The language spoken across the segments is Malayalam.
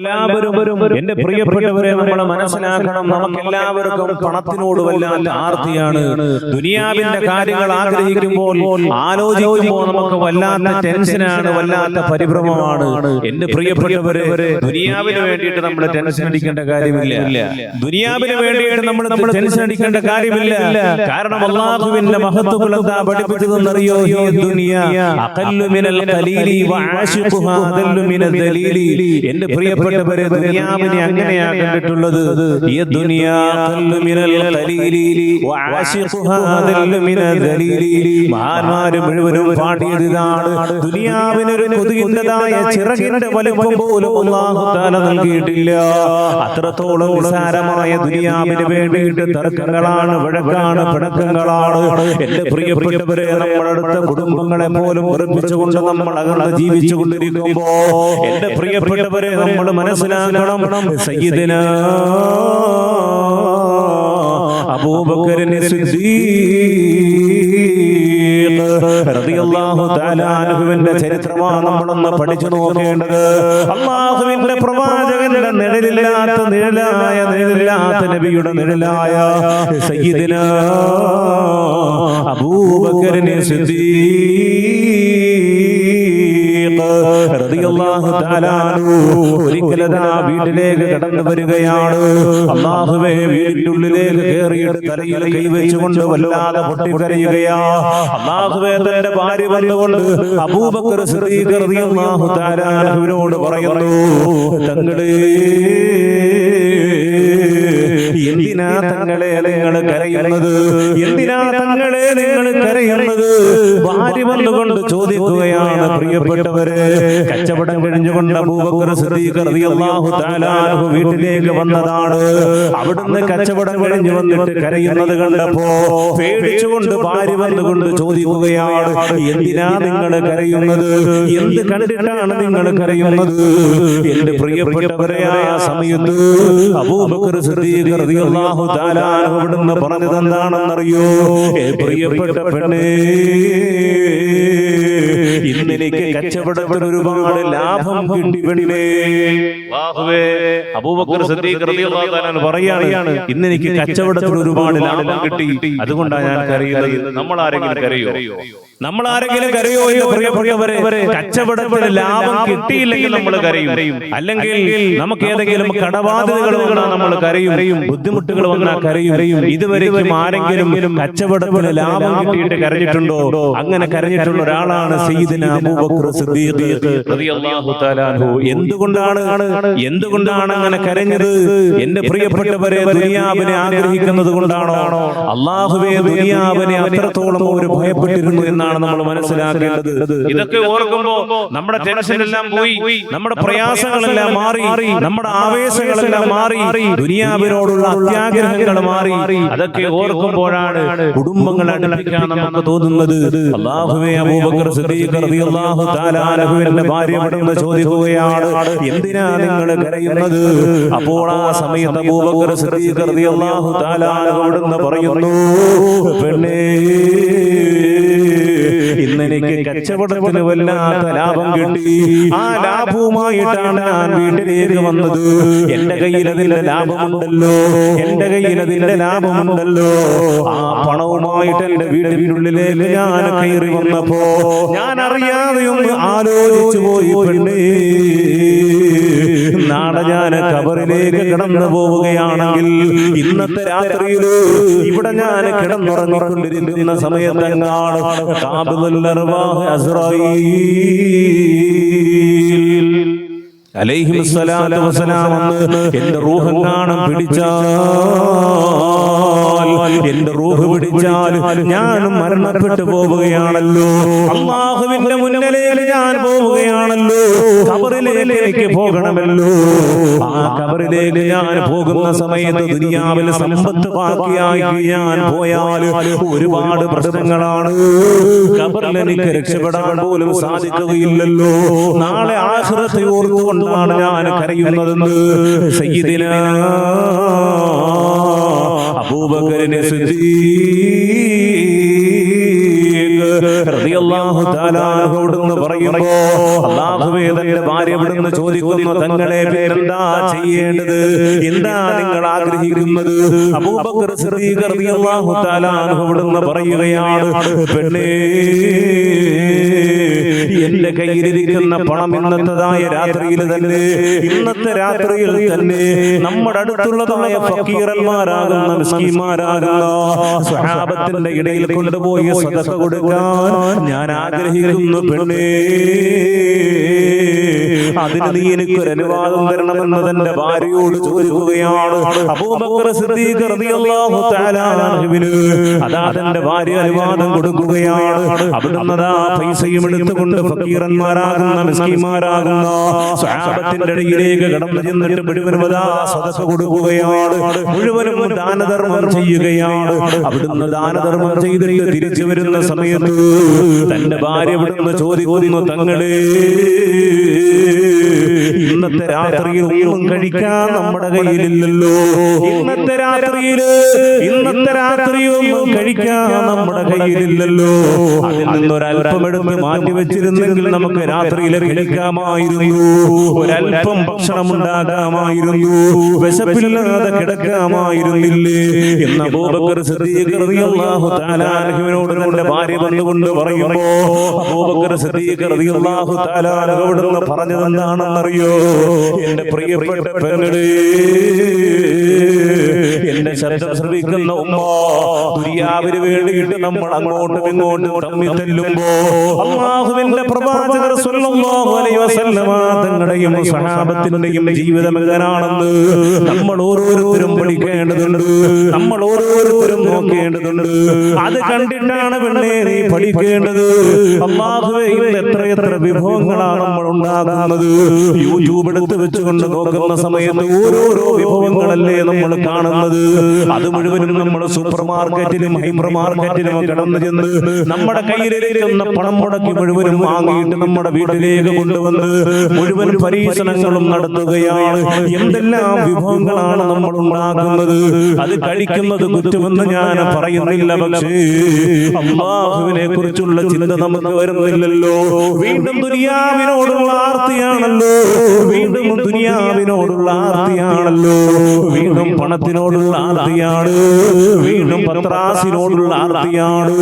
എല്ലാവരും എന്റെ പ്രിയപ്പെട്ടവരെ നമ്മൾ മനസ്സിലാക്കണം. നമുക്ക് എല്ലാവർക്കും പണത്തിനോട് വല്ലാത്ത ആർത്തിയാണ്. ദുനിയാവിന്റെ കാര്യങ്ങൾ ആഗ്രഹിക്കുമ്പോൾ ആലോചിക്കുമ്പോൾ നമുക്ക് വല്ലാത്ത ടെൻഷനാണ് വല്ലാത്ത പരിഭ്രമമാണ്. എന്റെ പ്രിയപ്പെട്ടവരെ ദുനിയാവിന് വേണ്ടിയിട്ട് നമ്മൾ ടെൻഷൻ അടിക്കേണ്ട കാര്യമില്ല. ദുനിയാവിന് വേണ്ടിയിട്ട് നമ്മൾ നമ്മൾ ടെൻഷൻ അടിക്കേണ്ട കാര്യമില്ല. കാരണം അള്ളാഹുവിന്റെ മഹത്വങ്ങൾ എന്താ പഠിപ്പിച്ചതെന്നറിയോ ദുനിയ? മിനൽ ഖലീലി വആശിഖുഹാ അദല്ലു മിനൽ ദലീലി. എന്റെ പ്രിയപ്പെട്ടവരെ ദുനിയാവിനെ അങ്ങനെയാ കണ്ടിട്ടുള്ളത്. ഈ ദുനിയ അഖല്ലു മിനൽ ഖലീലി വആശിഖുഹാ ദല്ലു മിനൽ ദലീലി മഹാന്മാര് മുഴുവനും പാടിയത് ഇതാണ് ദുനിയാവിനൊരു കൊതുകിന്റെതായ ചിറകിന്റെ വലുപ്പം പോലും അല്ലാഹു തആല നൽകിയിട്ടില്ല. അത്രത്തോളം നിസാരമായ ദുനിയാവിന് വേണ്ടിയിട്ട് തർക്കങ്ങളാണ് വഴക്കാണ് പിണക്കങ്ങളാണ്. എന്റെ പ്രിയപ്പെട്ടവരെ നമ്മളടുത്ത കുടുംബങ്ങളെ പോലും ഉറപ്പിച്ചുകൊണ്ട് നമ്മൾ അകന്ന് ജീവിച്ചുകൊണ്ടിരിക്കുമ്പോ എന്റെ പ്രിയപ്പെട്ടവരെ നമ്മൾ മനസ്സിലാക്കണം. സയ്യിദിന അബൂബക്കറിനെ ാഹുവിന്റെ ചരിത്രമാണ് നമ്മളൊന്ന് പഠിച്ചു നോക്കേണ്ടത്. അള്ളാഹുവിന്റെ പ്രവാചകന്റെ നിഴലില്ലാത്ത നിഴലായ നിഴലില്ലാത്ത നബിയുടെ നിഴലായ സയ്യിദിന ഒരിക്കലതാ വീട്ടിലേക്ക് കടന്നു വരികയാണ്. അള്ളാഹുവേ വീടിന്റെ ഉള്ളിലേക്ക് കയറിയിട്ട് തലയിൽ കൈവച്ചുകൊണ്ട് വല്ലാതെ പൊട്ടിക്കരയുകയാ. അള്ളാഹുവെ തന്റെ ഭാര്യ വന്നുകൊണ്ട് അബൂബക്കർ സിദ്ദീഖ് റളിയല്ലാഹു തആല പറയുന്നു തങ്ങളെ എന്തിനാ തങ്ങളെ നിങ്ങൾ കരയുന്നത്? എന്തിനാ തങ്ങളെ നിങ്ങൾ കരയുന്നത്? ഭാര്യ വന്നുകൊണ്ട് ചോദിക്കുകയാണ് പ്രിയപ്പെട്ടവരെ. കച്ചവടം കഴിഞ്ഞുകൊണ്ട് വീട്ടിലേക്ക് വന്നതാണ്. അവിടുന്ന് കച്ചവടം കഴിഞ്ഞു വന്നിട്ട് കരയുന്നത് കണ്ടപ്പോ പേടിച്ചുകൊണ്ട് ഭാര്യ വന്നുകൊണ്ട് ചോദിക്കുകയാണ് എന്തിനാ നിങ്ങൾ കരയുന്നത്? എന്ത് കണ്ടിട്ടാണ് നിങ്ങൾ കരയുന്നത്? എന്റെ പ്രിയപ്പെട്ടവരെ ആ സമയത്ത് അബൂബക്കർ സിദ്ദീഖ് റളിയല്ലാഹു അൻഹു അവിടുന്ന് പറഞ്ഞത് എന്താണെന്നറിയോ? പ്രിയപ്പെട്ട പെണ്ണേ ഇന്നെനിക്ക് കച്ചവടത്തിൽ ഒരുപാട് ലാഭം കിട്ടി പെണ്ണേ. അബൂബക്കർ പറയാണ് ഇന്നെനിക്ക് കച്ചവടത്തിന് ഒരുപാട് ലാഭം കിട്ടി. അതുകൊണ്ടാണ് ഞാൻ കരയുന്നത്. നമ്മൾ ആരെങ്കിലും കരയോ? നമ്മൾ ആരെങ്കിലും കരയോ പ്രിയപ്പെട്ടവരെ കച്ചവടത്തിന് ലാഭം കിട്ടിയില്ലെങ്കിൽ നമ്മൾ കരയും. അല്ലെങ്കിൽ നമുക്ക് ഏതെങ്കിലും കടബാധ്യതകൾ നമ്മൾ കരയും. ബുദ്ധിമുട്ടുകൾ വന്നാൽ കരയും. ഇതുവരെയും ആരെങ്കിലും കച്ചവടത്തിന് ലാഭം കിട്ടിയിട്ട് കരഞ്ഞിട്ടുണ്ടോ? അങ്ങനെ കരഞ്ഞിട്ടുള്ള ഒരാളാണ് എന്തുകൊണ്ടാണ് എന്തുകൊണ്ടാണ്? അങ്ങനെ കരഞ്ഞത്? എന്റെ പ്രിയപ്പെട്ടവരെ ദുനിയാവിനെ ആഗ്രഹിക്കുന്നത് കൊണ്ടാണോ? അള്ളാഹുവെ ദുനിയാവിനെ അത്രത്തോളം ഒരു ഭയപ്പെട്ടിരുന്നു എന്നാണ് നമ്മൾ മനസ്സിലാക്കേണ്ടത്. ഇതൊക്കെ ഓർക്കുമ്പോ നമ്മുടെ ടെൻഷൻ എല്ലാം പോയി. നമ്മുടെ പ്രയാസങ്ങളെല്ലാം മാറി. നമ്മുടെ ആവേശങ്ങളെല്ലാം മാറി. ദുനിയാവിനോടുള്ള അത്യാഗ്രഹങ്ങൾ മാറി. അതൊക്കെ ഓർക്കുമ്പോഴാണ് കുടുംബങ്ങൾ അടുപ്പിക്കാൻ നമുക്ക് തോന്നുന്നത്. അള്ളാഹുവെ അബൂബക്കർ സിദ്ദീഖ് റളിയല്ലാഹു തആല അൻഹുവിന്റെ ഭാര്യ മടങ്ങ് ചോദിക്കുകയാണ് എന്തിനാ നിങ്ങൾ കരയുന്നത്? അപ്പോൾ ആ സമയത്ത് അബൂബക്കർ സിദ്ദീഖ് റളിയല്ലാഹു തആല അവിടുന്ന് പറയുന്നു പെണ്ണേ ഇന്നെനിക്ക് കച്ചവടത്തിന് വല്ലാത്ത ലാഭം കിട്ടി. ആ ലാഭവുമായിട്ടാണ് ഞാൻ വീട്ടിലേക്ക് വന്നത്. എന്റെ കയ്യിൽ അതിന്റെ ലാഭമുണ്ടല്ലോ എന്റെ കയ്യിൽ അതിന്റെ ലാഭമുണ്ടല്ലോ ആ പണവുമായിട്ട് എന്റെ വീടിനുള്ളിലേക്ക് ഞാൻ കയറി വന്നപ്പോ ഞാൻ അറിയാതെ ഒന്ന് ആലോചിച്ചു പോയി പെണ്ണേ. ഞാൻ കബറിലേക്ക് കിടന്നു പോവുകയാണെങ്കിൽ ഇന്നത്തെ രാത്രിയിൽ ഇവിടെ ഞാൻ കിടന്നുറങ്ങിക്കൊണ്ടിരിക്കുന്ന സമയത്തെങ്ങാണ് എന്റെ റൂഹം അലൈഹിം സ്വലാത്തു വസ്സലാം എന്ന് എന്റെ റൂഹെങ്ങാണം പിടിച്ചാൽ എന്റെ റൂഹ് പിടിച്ചാൽ ഞാൻ മരണപ്പെട്ടു പോവുകയാണല്ലോ. അള്ളാഹുവിന്റെ മുന്നിലേക്ക് ഞാൻ പോവുകയാണല്ലോ. കബറിലേക്ക് പോകണമല്ലോ. ആ കബറിലേക്ക് ഞാൻ പോകുന്ന സമയത്ത് ദുനിയാവിൽ സമ്പത്ത് ബാക്കിയായി ഞാൻ പോയാൽ ഒരുപാട് പ്രശ്നങ്ങളാണ്. കബറിൽ എനിക്ക് രക്ഷപ്പെടാൻ പോലും സാധിക്കുകയില്ലല്ലോ. നാളെ ആശ്രത്തെ ഓർത്തുകൊണ്ടാണ് ഞാൻ കരയുന്നതെന്ന് സയ്യിദിന. അബൂബക്കറിനെ പറയുമ്പോ അല്ലാഹുവേ തന്റെ ഭാര്യ ഇവിടുന്ന് ചോദിക്കുന്നു തങ്ങളെ പേരെന്താ ചെയ്യേണ്ടത്? എന്താ നിങ്ങൾ ആഗ്രഹിക്കുന്നത്? അബൂബക്കർ പറയുകയാണ് പെണ്ണേ എന്റെ കയ്യിലിരിക്കുന്ന പണം ഇന്നത്തതായ രാത്രിയിൽ തന്നെ ഇന്നത്തെ രാത്രിയിൽ തന്നെ നമ്മുടെ അടുത്തുള്ളതായ ഫക്കീറന്മാരാകുന്ന മിസ്കിമാരാകുന്ന സ്വഹാബത്തിന്റെ ഇടയിൽ കൊണ്ടുപോയി സദഖ കൊടുക്കാൻ ഞാൻ ആഗ്രഹിക്കുന്നു പെണ്ണേ. അതിന് നീ എനിക്ക് ഒരു അനുവാദം തരണമെന്ന് തന്റെ ഭാര്യയോട് ചോദിക്കുകയാണ്. അതാ തന്റെ ഭാര്യ അനുവാദം കൊടുക്കുകയാണ്. അവിടുന്ന് പൈസയും എടുത്തുകൊണ്ട് ഫക്കീറന്മാരാകുന്ന മിസ്കിമാരാകുന്ന സ്വഹാബത്തിന്റെ ഇടയിലേക്ക് കടന്നു ചെന്നിട്ട് മുഴുവനും സദസ് കൊടുക്കുകയാണ്. മുഴുവനും ദാനധർമ്മം ചെയ്യുകയാണ്. അവിടുന്ന് ദാനധർമ്മം ചെയ്തിട്ട് തിരിച്ചു വരുന്ന സമയത്ത് തന്റെ ഭാര്യ ഇവിടുന്ന് ചോദിക്കുന്നു തങ്ങളെ രാത്രിയിൽ ഒന്നും കഴിക്കാൻ നമ്മുടെ കയ്യിലില്ലല്ലോ. ഇന്നത്തെ രാത്രിയിൽ ഇന്നത്തെ രാത്രിയിൽ ഒന്നും കഴിക്കാൻ നമ്മുടെ കയ്യിലില്ലല്ലോ. അതിൽ നിന്നൊരല്പം എടുത്ത് മാറ്റി വെച്ചിരുന്നെങ്കിൽ നമുക്ക് രാത്രിയിൽ കഴിക്കാമായിരുന്നു ഒരല്പം ഭക്ഷണം ഉണ്ടാകാമായിരുന്നു. വിശപ്പില്ലാതെ കിടക്കാമായിരുന്നില്ലേ? എന്ന അബൂബക്കർ സിദ്ദീഖ് റളിയല്ലാഹു തആല അൻഹുവിനോട് തന്റെ ഭാര്യ വന്നുകൊണ്ട് പറയുമ്പോ അബൂബക്കർ സിദ്ദീഖ് റളിയല്ലാഹു തആല അൻഹുവിനോട് പറഞ്ഞത് എന്താണെന്നറിയോ എന്റെ പ്രിയപ്പെട്ട പെങ്ങളെ എന്റെ ശബ്ദം ശ്രവിക്കുന്ന ഉമ്മ ദുര്യാവിന് വേണ്ടിയിട്ട് നമ്മൾ അങ്ങോട്ടും ഇങ്ങോട്ടും തമ്മിൽ തെല്ലുമ്പോ അള്ളാഹുവിന്റെ പ്രവാചകർ സ്വല്ലല്ലാഹു അലൈഹി വസല്ലമ തങ്ങളുടെയും സഹാബത്തിന്റെയും ജീവിതം എങ്ങനാണെന്ന് നമ്മൾ ഓരോരുത്തരും പഠിക്കേണ്ടതുണ്ട്. നമ്മൾ ഓരോരുത്തരും നോക്കേണ്ടതുണ്ട്. അത് കണ്ടിട്ടാണ് പെണ്ണേ നീ പഠിക്കേണ്ടത്. അള്ളാഹുവേ എത്ര എത്ര വിഭവങ്ങളാണ് നമ്മൾ ഉണ്ടാകുന്നത് യൂട്യൂബ് എടുത്ത് വെച്ചുകൊണ്ട് നോക്കുന്ന സമയത്ത് ഓരോരോ വിഭവങ്ങളല്ലേ നമ്മൾ കാണുന്നത്? അത് മുഴുവനും നമ്മൾ സൂപ്പർ മാർക്കറ്റിലും ഹൈപ്പർ മാർക്കറ്റിലും കടന്നു ചെന്ന് നമ്മുടെ കയ്യിലിരിക്കുന്ന പണം മുടക്കി മുഴുവനും വാങ്ങിയിട്ട് നമ്മുടെ വീട്ടിലേക്ക് കൊണ്ടുവന്ന് മുഴുവൻ പരീക്ഷണങ്ങളും നടത്തുകയാണ്. എന്തെല്ലാം വിഭവങ്ങളാണ് നമ്മൾ ഉണ്ടാക്കുന്നത്? അത് കഴിക്കുന്നത് കുറ്റമെന്ന് ഞാൻ പറയുന്നില്ല പക്ഷേ അള്ളാഹുവിനെ കുറിച്ചുള്ള ചിന്ത നമുക്ക് വരുന്നില്ലല്ലോ. വീണ്ടും ദുനിയാവിനോടുള്ള ആർത്തിയാണല്ലോ. വീണ്ടും ദുനിയാവിനോടുള്ള ആർത്തിയാണല്ലോ. വീണ്ടും പണത്തിനോടുള്ള ആർത്തിയാണ്. വീണ്ടും പത്രാസിനോടുള്ള ആർത്തിയാണ്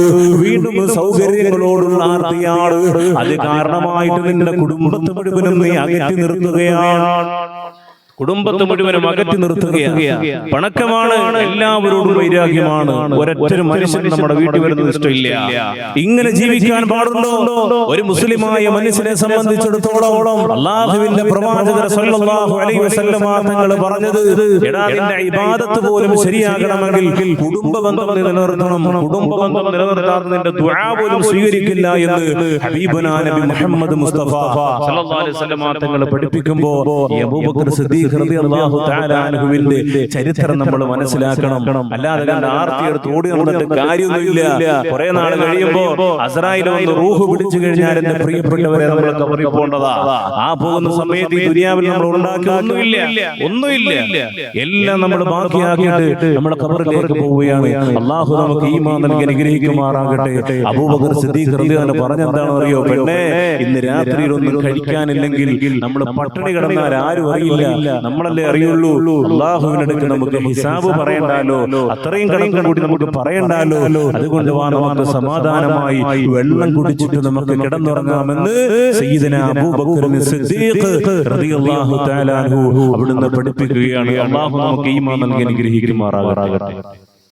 വീണ്ടും സൗകര്യങ്ങളോടുള്ള ആർത്തിയാണ് അത് കാരണമായിട്ട് നിന്റെ കുടുംബത്തെ മുഴുവനും നീ അകറ്റി നിർത്തുകയാണ്. കുടുംബത്തെ മുഴുവനും അകറ്റി നിർത്തുകയാണ് പണക്കമാണ് എല്ലാവരോടും വൈരാഗ്യമാണ്. ഒരൊറ്റ മനുഷ്യൻ നമ്മുടെ വീട്ടിൽ വരുന്നത് ഇഷ്ടമില്ല. ഇങ്ങനെ ജീവിക്കാൻ പാടുണ്ടോ? ഒരു മുസ്ലിമായ മനുഷ്യനെ സംബന്ധിച്ചിടത്തോളം അള്ളാഹുവിന്റെ പ്രവാചകർ സല്ലല്ലാഹു അലൈഹി വസല്ലമ തങ്ങൾ പറഞ്ഞത് എടാ നിന്റെ ഇബാദത്ത് പോലും ശരിയാകണമെങ്കിൽ കുടുംബ ബന്ധം നിലനിർത്തണം. കുടുംബ ബന്ധം നിലനിർത്താതെ നിന്റെ ദുആ പോലും സ്വീകരിക്കില്ല എന്ന് ഹബീബുനാ നബി മുഹമ്മദ് മുസ്തഫ സല്ലല്ലാഹു അലൈഹി വസല്ലമ തങ്ങൾ പഠിപ്പിക്കുമ്പോൾ ഈ അബൂബക്കർ സിദ്ദീഖ് അൻഹുവിന്റെ ചരിത്രം നമ്മൾ മനസ്സിലാക്കണം. അല്ലാതെ ആർത്തിയെടുത്ത് ഓടി നടന്നിട്ട് കാര്യമൊന്നുമില്ല. കുറെ നാൾ കഴിയുമ്പോ അസറായിൽ വന്ന് റൂഹ് പിടിച്ചു കഴിഞ്ഞാൽ എന്റെ പ്രിയപ്പെട്ടവരെ നമ്മൾ കവറി പോകേണ്ടതാ ആ പോകുന്ന സമയത്ത് ഈ ദുനിയാവിൽ നമ്മൾ ഉണ്ടാക്കി ഒന്നുമില്ല. ഒന്നുമില്ല. എല്ലാം നമ്മൾ ബാക്കിയാക്കിയിട്ട് നമ്മുടെ കബറിലേക്ക് പോവുകയാണ്. അള്ളാഹു നമുക്ക് ഈമാ നൽകി അനുഗ്രഹിക്കുമാറാകട്ടെ. അബൂബക്കർ സിദ്ദീഖ് റളിയല്ലാഹു പറഞ്ഞെന്താണെന്ന് അറിയോ പെണ്ണേ ഇന്ന് രാത്രിയിൽ ഒന്നും കഴിക്കാനില്ലെങ്കിൽ നമ്മൾ പട്ടിണി കിടന്നാൽ ആരും അറിയില്ല നമ്മളല്ലേ അറിയുള്ളൂ? അള്ളാഹുവിനടുക്ക് നമുക്ക് ഹിസാബ് പറയണ്ടാലോ അത്രയും കണക്ക് കൂടി നമുക്ക് പറയണ്ടാലോ അതുകൊണ്ട് വാ നമുക്ക് സമാധാനമായി വെള്ളം കുടിച്ചിട്ട് നമുക്ക് കിടന്നുറങ്ങാമെന്ന് സയ്യിദന സിദ്ദീഖ് റളിയല്ലാഹു തആല അൻഹു അവിടുന്ന് പഠിപ്പിക്കുകയാണ്. അള്ളാഹു നമുക്ക് ഈമാൻ നൽകി അനുഗ്രഹിക്കുമാറാകട്ടെ.